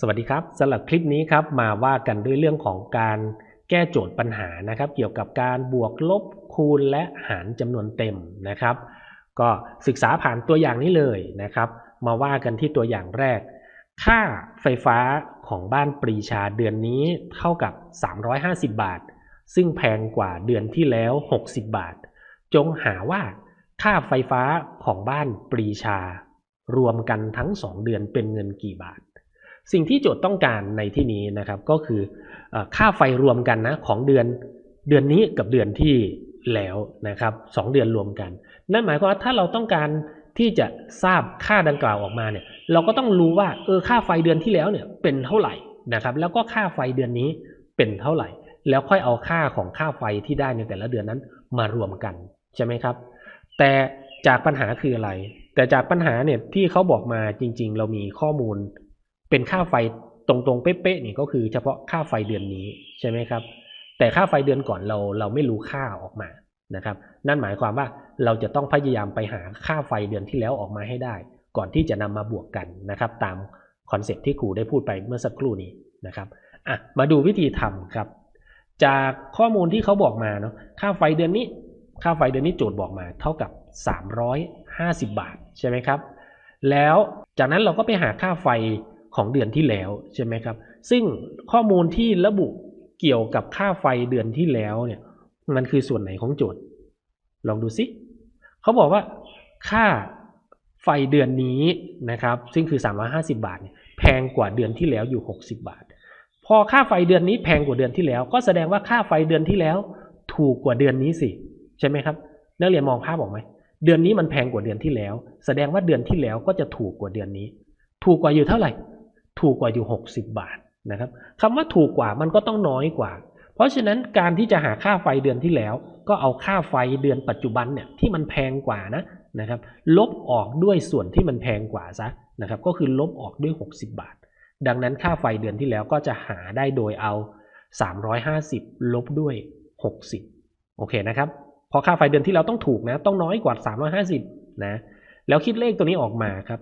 สวัสดีครับสำหรับคลิปนี้ครับมาว่ากันด้วยเรื่องของการแก้โจทย์ปัญหานะครับ เกี่ยวกับการบวกลบคูณและหารจำนวนเต็มนะครับ ก็ศึกษาผ่านตัวอย่างนี้เลยนะครับ มาว่ากันที่ตัวอย่างแรก ค่าไฟฟ้าของบ้านปรีชาเดือนนี้เท่ากับ 350 บาท ซึ่งแพงกว่าเดือนที่แล้ว 60 บาท จงหาว่าค่าไฟฟ้าของบ้านปรีชา รวมกันทั้ง 2 เดือนเป็นเงินกี่บาท สิ่งที่โจทย์ต้องการในที่นี้นะครับก็คืออค่าไฟรวมกันนะของเดือนเดือนนี้กับเดือนที่แล้วนะครับสองเดือนรวมกัน นั่นหมายความว่าถ้าเราต้องการที่จะทราบค่าดังกล่าวออกมาเนี่ยเราก็ต้องรู้ว่าเออค่าไฟเดือนที่แล้วเนี่ยเป็นเท่าไหร่นะครับแล้วก็ค่าไฟเดือนนี้เป็นเท่าไหร่ แล้วค่อยเอาค่าของค่าไฟที่ได้ในแต่ละเดือนนั้นมารวมกันใช่ไหมครับ แต่จากปัญหาคืออะไร แต่จากปัญหาเนี่ยที่เขาบอกมาจริง ๆ เรามีข้อมูล เป็นค่าไฟตรงๆเป๊ะๆนี่ก็คือเฉพาะค่าไฟเดือนนี้ใช่ไหมครับ แต่ค่าไฟเดือนก่อนเราเราไม่รู้ค่าออกมานะครับ นั่นหมายความว่าเราจะต้องพยายามไปหาค่าไฟเดือนที่แล้วออกมาให้ได้ ก่อนที่จะนำมาบวกกันนะครับ ตามคอนเซ็ปต์ที่ครูได้พูดไปเมื่อสักครู่นี้นะครับอะมาดูวิธีทำครับ จากข้อมูลที่เขาบอกมาเนาะค่าไฟเดือนนี้ ค่าไฟเดือนนี้โจทย์บอกมา เท่ากับ 350 บาทใช่ไหมครับ แล้วจากนั้นเราก็ไปหาค่าไฟ ของเดือนที่แล้วใช่ไหมครับ ซึ่งข้อมูลที่ระบุเกี่ยวกับค่าไฟเดือนที่แล้วเนี่ย มันคือส่วนไหนของโจทย์ ลองดูสิเขาบอกว่าค่าไฟเดือนนี้นะครับ ซึ่งคือ 350 บาท แพงกว่าเดือนที่แล้วอยู่ 60 บาท พอค่าไฟเดือนนี้แพงกว่าเดือนที่แล้ว ก็แสดงว่าค่าไฟเดือนที่แล้ว ถูกกว่าเดือนนี้สิใช่ไหมครับ นักเรียนมองภาพออกไหมเดือนนี้มันแพงกว่าเดือนที่แล้ว แสดงว่าเดือนที่แล้วก็จะถูกกว่าเดือนนี้ ถูกกว่าอยู่เท่าไหร่ ถูกกว่าอยู่ 60 บาทนะครับคำว่าถูกกว่ามันก็ต้องน้อยกว่า เพราะฉะนั้นการที่จะหาค่าไฟเดือนที่แล้ว ก็เอาค่าไฟเดือนปัจจุบันเนี่ยที่มันแพงกว่านะนะครับลบออกด้วยส่วนที่มันแพงกว่าซะนะครับก็คือลบออกด้วย 60 บาท ดังนั้นค่าไฟเดือนที่แล้วก็จะหาได้โดยเอา 350 ลบด้วย 60 โอเคนะครับเพราะค่าไฟเดือนที่แล้วต้องถูกนะต้องน้อยกว่า 350นะ แล้วคิดเลขตัวนี้ออกมาครับ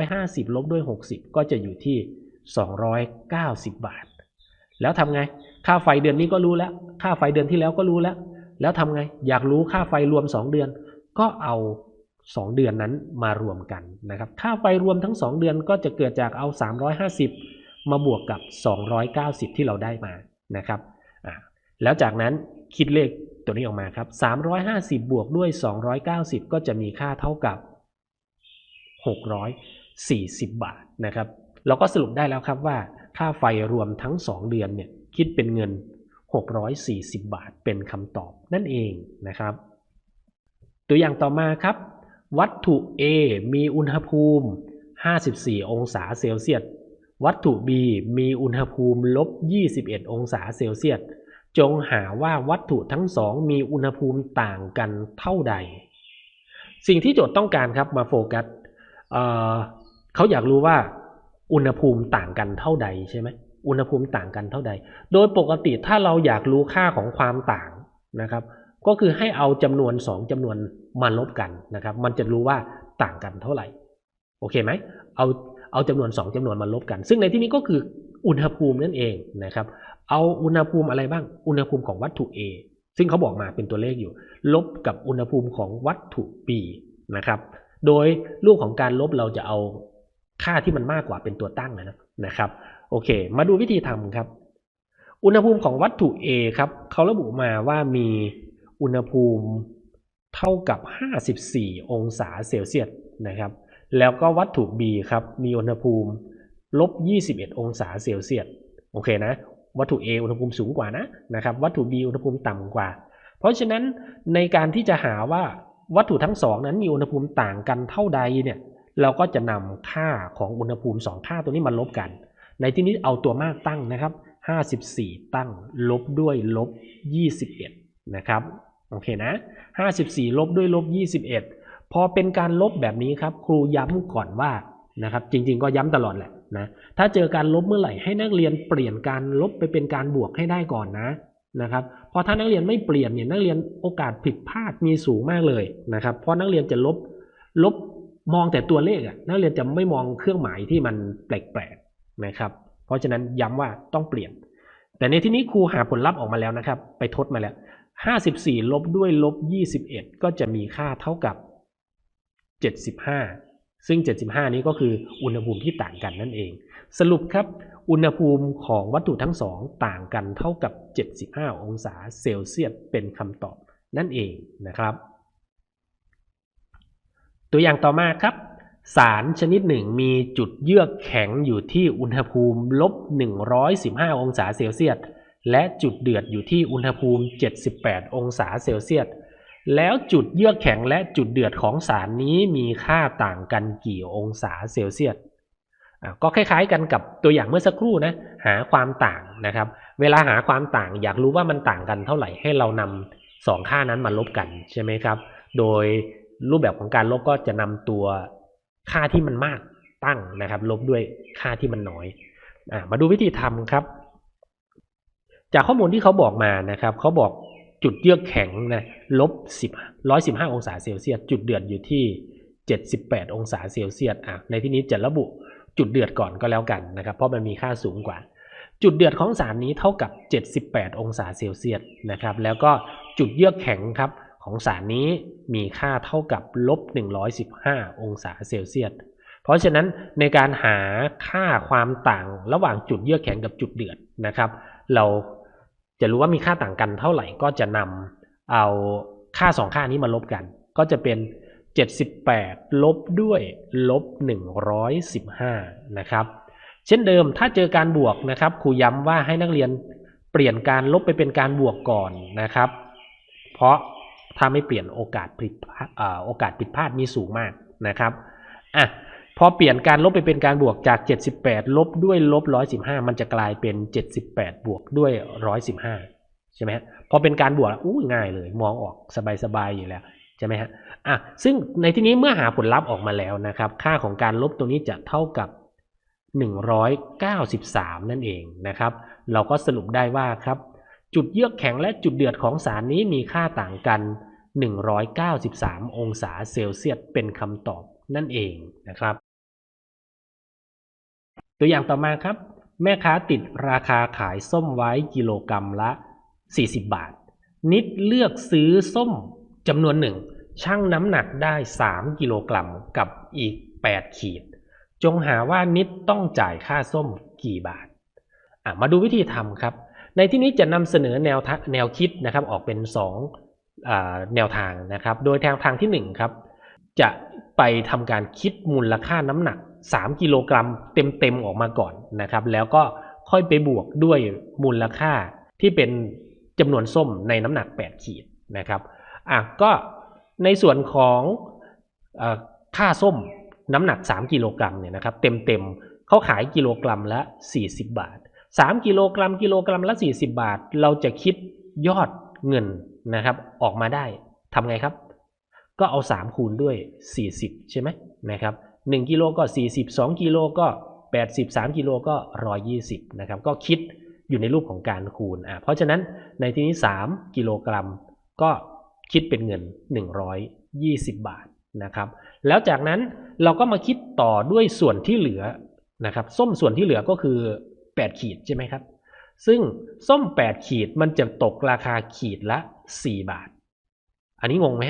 350 ลบด้วย 60 ก็จะอยู่ที่ 290 บาท แล้วทำไง ค่าไฟเดือนนี้ก็รู้แล้ว ค่าไฟเดือนที่แล้วก็รู้แล้ว แล้วทำไง อยากรู้ค่าไฟรวม 2 เดือน ก็เอา 2 เดือนนั้นมารวมกันนะครับ ค่าไฟรวมทั้ง 2 เดือนก็จะเกิดจากเอา 350 มาบวกกับ 290 ที่เราได้มานะครับ แล้วจากนั้นคิดเลขตัวนี้ออกมาครับ 350 บวกด้วย 290 ก็จะมีค่าเท่ากับ 640 บาทนะครับเราก็สรุปได้แล้วครับว่าค่าไฟรวมทั้ง 2 เดือนเนี่ยคิดเป็นเงิน 640 บาทเป็นคำตอบนั่นเองนะครับ ตัวอย่างต่อมาครับ วัตถุ A มีอุณหภูมิ 54 องศาเซลเซียสวัตถุ B มีอุณหภูมิลบ 21 องศาเซลเซียสจงหาว่าวัตถุทั้งสองมีอุณหภูมิต่างกันเท่าใด สิ่งที่โจทย์ต้องการครับมาโฟกัส เขาอยากรู้ว่าอุณหภูมิต่างกันเท่าใดใช่ไหมอุณหภูมิต่างกันเท่าใด โดยปกติถ้าเราอยากรู้ค่าของความต่างนะครับ ก็คือให้เอาจำนวน 2จำนวนมาลบกันนะครับ มันจะรู้ว่าต่างกันเท่าไหร่ โอเคไหมเอาเอาจำนวน 2จำนวนมาลบกัน ซึ่งในที่นี้ก็คืออุณหภูมินั่นเองนะครับ เอาอุณหภูมิอะไรบ้าง อุณหภูมิของวัตถุ A ซึ่งเขาบอกมาเป็นตัวเลขอยู่ ลบกับอุณหภูมิของวัตถุ B นะครับ โดยรูปของการลบเราจะเอาค่าที่มันมากกว่าเป็นตัวตั้งนะนะครับ โอเค มาดูวิธีทำครับ อุณหภูมิของวัตถุ A ครับเขาระบุมาว่ามีอุณหภูมิเท่ากับ 54 องศาเซลเซียสนะครับ แล้วก็วัตถุ B ครับมีอุณหภูมิลบ 21 องศาเซลเซียสโอเคนะ วัตถุ A อุณหภูมิสูงกว่านะนะครับ วัตถุ B อุณหภูมิต่ำกว่า เพราะฉะนั้นในการที่จะหาว่า วัตถุทั้งสองนั้นมีอุณหภูมิต่างกันเท่าใดเนี่ยเราก็จะนำค่าของอุณหภูมิ 2 ค่าตัวนี้มาลบกัน ในที่นี้เอาตัวมากตั้งนะครับ 54 ตั้งลบด้วยลบ 21 นะครับโอเคนะ 54 ลบด้วยลบ 21 พอเป็นการลบแบบนี้ครับ ครูย้ำก่อนว่านะครับจริงๆก็ย้ำตลอดแหละนะถ้าเจอการลบเมื่อไหร่ให้นักเรียนเปลี่ยนการลบไปเป็นการบวกให้ได้ก่อนนะ นะครับพราะถ้านักเรียนไม่เปลี่ยนเนี่ยนักเรียนโอกาสผิดพลาดมีสูงมากเลยนะครับ เพราะนักเรียนจะลบลบมองแต่ตัวเลขอะนักเรียนจะไม่มองเครื่องหมายที่มันแปลกๆนะครับ เพราะฉะนั้นย้ำว่าต้องเปลี่ยน แต่ในที่นี้ครูหาผลลัพธ์ออกมาแล้วนะครับ ไปทดมาแล้ว54 ลบด้วยลบ 21 ก็จะมีค่าเท่ากับ 75 ซึ่ง 75 นี้ก็คืออุณหภูมิที่ต่างกันนั่นเอง สรุปครับ อุณหภูมิของวัตถุทั้งสองต่างกันเท่ากับ 75 องศาเซลเซียสเป็นคำตอบนั่นเองนะครับ ตัวอย่างต่อมาครับ สารชนิดหนึ่งมีจุดเยือกแข็งอยู่ที่อุณหภูมิลบ 115 องศาเซลเซียส และจุดเดือดอยู่ที่อุณหภูมิ 78 องศาเซลเซียส แล้วจุดเยือกแข็งและจุดเดือดของสารนี้มีค่าต่างกันกี่องศาเซลเซียสก็คล้ายๆกันกับตัวอย่างเมื่อสักครู่นะหาความต่างนะครับ เวลาหาความต่างอยากรู้ว่ามันต่างกันเท่าไหร่ให้เรานำสองค่านั้นมาลบกันใช่ไหมครับ โดยรูปแบบของการลบก็จะนำตัวค่าที่มันมากตั้งนะครับ ลบด้วยค่าที่มันน้อยอมาดูวิธีทำครับ จากข้อมูลที่เขาบอกมานะครับ เขาบอก จุดเยือกแข็งนะลบ10 115อยสิบห้าองศาเซลเซียสจุดเดือดอยู่ที่78องศาเซลเซียสอะในที่นี้จะระบุจุดเดือดก่อนก็แล้วกันนะครับ เพราะมันมีค่าสูงกว่า จุดเดือดของสารนี้เท่ากับ 78 องศาเซลเซียสนะครับ แล้วก็จุดเยือกแข็งครับของสารนี้มีค่าเท่ากับลบ115 องศาเซลเซียส เพราะฉะนั้นในการหาค่าความต่างระหว่างจุดเยือกแข็งกับจุดเดือดนะครับ เรา จะรู้ว่ามีค่าต่างกันเท่าไหร่ก็จะนำเอาค่าสองค่านี้มาลบกัน ก็จะเป็น 78 ลบด้วยลบ 115 นะครับ เช่นเดิมถ้าเจอการบวกนะครับครูย้ำว่าให้นักเรียนเปลี่ยนการลบไปเป็นการบวกก่อนนะครับ เพราะถ้าไม่เปลี่ยนโอกาสผิดโอกาสผิดพลาดมีสูงมากนะครับอะ พอเปลี่ยนการลบไปเป็นการบวกจาก 78 ลบด้วยลบ 115 มันจะกลายเป็น 78 บวกด้วย 115 ใช่ไหมฮะพอเป็นการบวกอู้ง่ายเลย มองออกสบายๆอยู่แล้วใช่ไหมฮะอะซึ่งในที่นี้เมื่อหาผลลัพธ์ออกมาแล้วนะครับ ค่าของการลบตรงนี้จะเท่ากับ 193 นั่นเองนะครับ เราก็สรุปได้ว่าครับ จุดเยือกแข็งและจุดเดือดของสารนี้มีค่าต่างกัน 193 องศาเซลเซียสเป็นคำตอบนั่นเองนะครับ ตัวอย่างต่อมาครับ แม่ค้าติดราคาขายส้มไว้กิโลกรรัมละ 40 บาท นิดเลือกซื้อส้มจำนวนหนึ่งชั่งน้ำหนักได้ 3 กิโลกรัมกับอีก 8 ขีด จงหาว่านิดต้องจ่ายค่าส้มกี่บาท มาดูวิธีทำครับ ในที่นี้จะนำเสนอแนวแนวคิดนะครับออกเป็น2อ่าแนวทางนะครับ โดยแนวทางที่ 1 ครับ จะไปทำการคิดมูลค่าน้ำหนัก 3 กิโลกรัมเต็มๆออกมาก่อนนะครับ แล้วก็ค่อยไปบวกด้วยมูลค่าที่เป็นจำนวนส้มในน้ำหนัก 8 ขีดนะครับอะก็ในส่วนของอค่าส้มน้ำหนัก 3 กิโลกรัมเนี่ยนะครับเต็มๆเขาขายกิโลกรัมละ 40 บาท 3 กิโลกรัมกิโลกรัมละ 40 บาท เราจะคิดยอดเงินนะครับออกมาได้ทำไงครับ ก็เอา 3 คูณด้วย 40 ใช่ไหมนะครับ 1กิโลก็ 40 2กิโลก็ 80 3กิโลก็ 120นะครับก็คิดอยู่ในรูปของการคูณอะเพราะฉะนั้นในที่นี้ 3 กิโลกรัม ก็คิดเป็นเงิน 120 บาทนะครับแล้วจากนั้นเราก็มาคิดต่อด้วยส่วนที่เหลือนะครับส้มส่วนที่เหลือก็คือ 8 ขีดใช่ไหมครับซึ่งส้ม 8 ขีดมันจะตกราคาขีดละ 4 บาท อันนี้งงไหม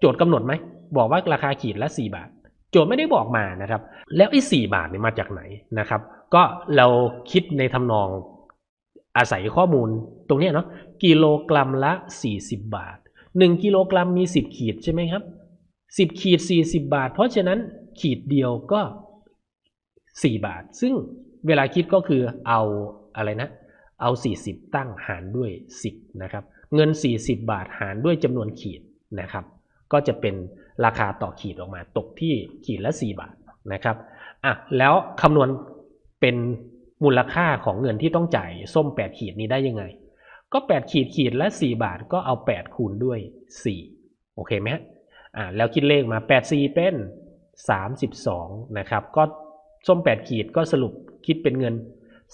โจทย์กำหนดไหม บอกว่าราคาขีดละ 4 บาท โจทย์ไม่ได้บอกมานะครับ แล้วไอ้4บาทเนี่ยมาจากไหนนะครับ ก็เราคิดในทำนองอาศัยข้อมูลตรงนี้เนาะกิโลกรัมละ 40 บาท 1 กิโลกรัมมี 10 ขีดใช่ไหมครับ 10 ขีด 40 บาท เพราะฉะนั้นขีดเดียวก็ 4 บาท ซึ่งเวลาคิดก็คือเอาอะไรนะ เอา 40 ตั้งหารด้วย 10 นะครับ เงิน 40 บาทหารด้วยจำนวนขีดนะครับ ก็จะเป็น ราคาต่อขีดออกมา ตกที่ขีดละ 4 บาทนะครับอะแล้วคำนวณเป็นมูลค่าของเงินที่ต้องจ่ายส้ม 8 ขีดนี้ได้ยังไง ก็ 8 ขีดขีดละ 4 บาทก็เอา 8 คูณด้วย 4 โอเคไหมฮะอ่าแล้วคิดเลขมา 8 4 เป็น 32 นะครับ ก็ส้ม 8 ขีดก็สรุปคิดเป็นเงิน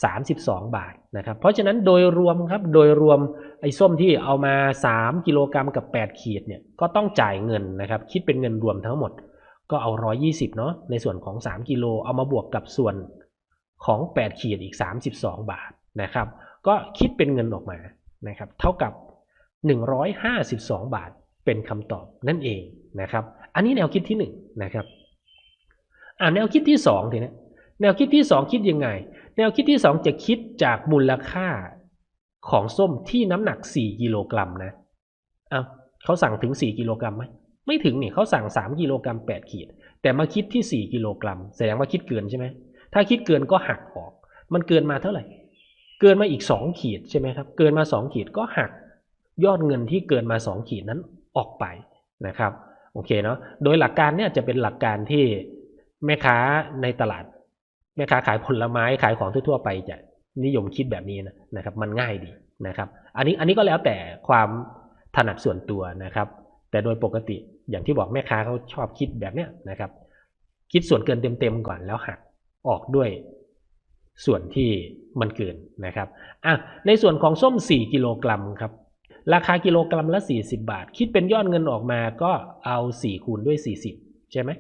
32 บาทนะครับ เพราะฉะนั้นโดยรวมครับโดยรวมไอ้ส้มที่เอามา 3 กิโลกรัมกับ 8 ขีดเนี่ยก็ต้องจ่ายเงินนะครับ คิดเป็นเงินรวมทั้งหมด ก็เอา 120 เนาะในส่วนของ 3 กิโลเอามาบวกกับส่วนของ 8 ขีดอีก 32 บาทนะครับ ก็คิดเป็นเงินออกมานะครับ เท่ากับ 152 บาทเป็นคำตอบนั่นเองนะครับ อันนี้แนวคิดที่1นะครับอ่าแนวคิดที่2ทีนี้ แนวคิดที่2คิดยังไง แนวคิดที่2จะคิดจากมูลค่าของส้มที่น้ำหนัก4กิโลกรัมนะอ้าเขาสั่งถึง4กิโลกรัมไหมไม่ถึงนี่เขาสั่ง3กิโลกรัม8ขีด แต่มาคิดที่4กิโลกรัมแสดงว่าคิดเกินใช่ไหมถ้าคิดเกินก็หักออก มันเกินมาเท่าไหร่ เกินมาอีก2ขีดใช่ไหมครับ เกินมา2ขีดก็หัก ยอดเงินที่เกินมา2ขีดนั้นออกไปนะครับ โอเคเนาะ โดยหลักการเนี่ยจะเป็นหลักการที่แม่ค้าในตลาด แม่ค้าขายผลไม้ขายของทั่วๆไปจะนิยมคิดแบบนี้นะนะครับ มันง่ายดีนะครับ อันนี้อันนี้ก็แล้วแต่ความถนัดส่วนตัวนะครับ แต่โดยปกติอย่างที่บอกแม่ค้าเขาชอบคิดแบบเนี้ยนะครับ คิดส่วนเกินเต็มๆก่อนแล้วหักออกด้วยส่วนที่มันเกินนะครับอะในส่วนของส้ม 4 กิโลกรัมครับ ราคากิโลกรัมละ 40 บาท คิดเป็นยอดเงินออกมาก็เอา 4 คูณด้วย 40 ใช่ไหม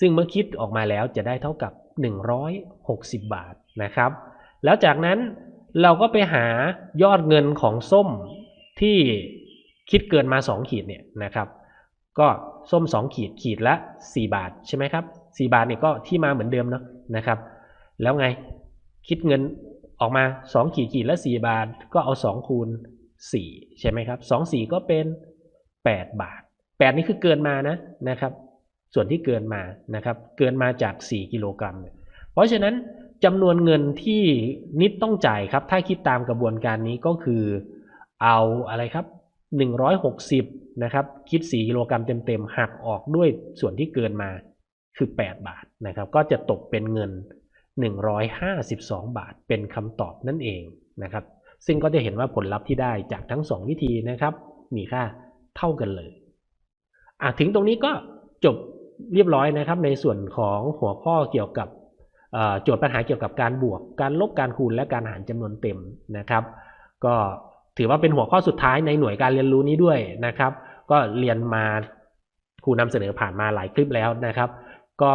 ซึ่งเมื่อคิดออกมาแล้วจะได้เท่ากับ 160 บาทนะครับ แล้วจากนั้นเราก็ไปหายอดเงินของส้มที่คิดเกินมา 2 ขีดเนี่ยนะครับ ก็ส้ม 2 ขีดขีดละ 4 บาทใช่ไหมครับ 4 บาทเนี่ยก็ที่มาเหมือนเดิมเนาะนะครับ แล้วไงคิดเงินออกมา 2 ขีดขีดละ 4 บาท ก็เอา 2 คูณ 4 ใช่ไหมครับ 2 4 ก็เป็น 8 บาท 8 นี่คือเกินมานะนะครับ ส่วนที่เกินมานะครับเกินมาจาก 4 กิโลกรัมเพราะฉะนั้นจำนวนเงินที่นิดต้องจ่ายครับ ถ้าคิดตามกระบวนการนี้ก็คือเอาอะไรครับ 160นะครับคิด 4 กิโลกรัมเต็มๆหักออกด้วยส่วนที่เกินมาคือ 8 บาทนะครับ ก็จะตกเป็นเงิน 152 บาทเป็นคำตอบนั่นเองนะครับ ซึ่งก็จะเห็นว่าผลลัพธ์ที่ได้จากทั้ง 2 วิธีนะครับ มีค่าเท่ากันเลยอะถึงตรงนี้ก็จบ เรียบร้อยนะครับ ในส่วนของหัวข้อเกี่ยวกับโจทย์ปัญหาเกี่ยวกับการบวก การลบการคูณและการหารจำนวนเต็มนะครับ ก็ถือว่าเป็นหัวข้อสุดท้ายในหน่วยการเรียนรู้นี้ด้วยนะครับ ก็เรียนมาครูนำเสนอผ่านมาหลายคลิปแล้วนะครับ ก็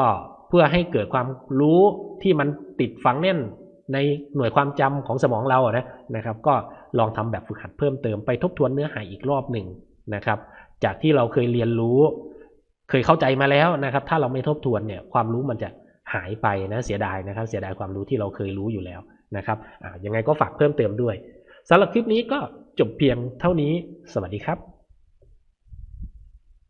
เพื่อให้เกิดความรู้ที่มันติดฝังแน่นในหน่วยความจำของสมองเรานะนะครับ ก็ลองทำแบบฝึกหัดเพิ่มเติมไปทบทวนเนื้อหาอีกรอบหนึ่งนะครับ จากที่เราเคยเรียนรู้ เคยเข้าใจมาแล้วนะครับ ถ้าเราไม่ทบทวนเนี่ยความรู้มันจะหายไปนะเสียดายนะครับ เสียดายความรู้ที่เราเคยรู้อยู่แล้วนะครับยังไงก็ฝากเพิ่มเติมด้วยสำหรับคลิปนี้ก็จบเพียงเท่านี้ สวัสดีครับ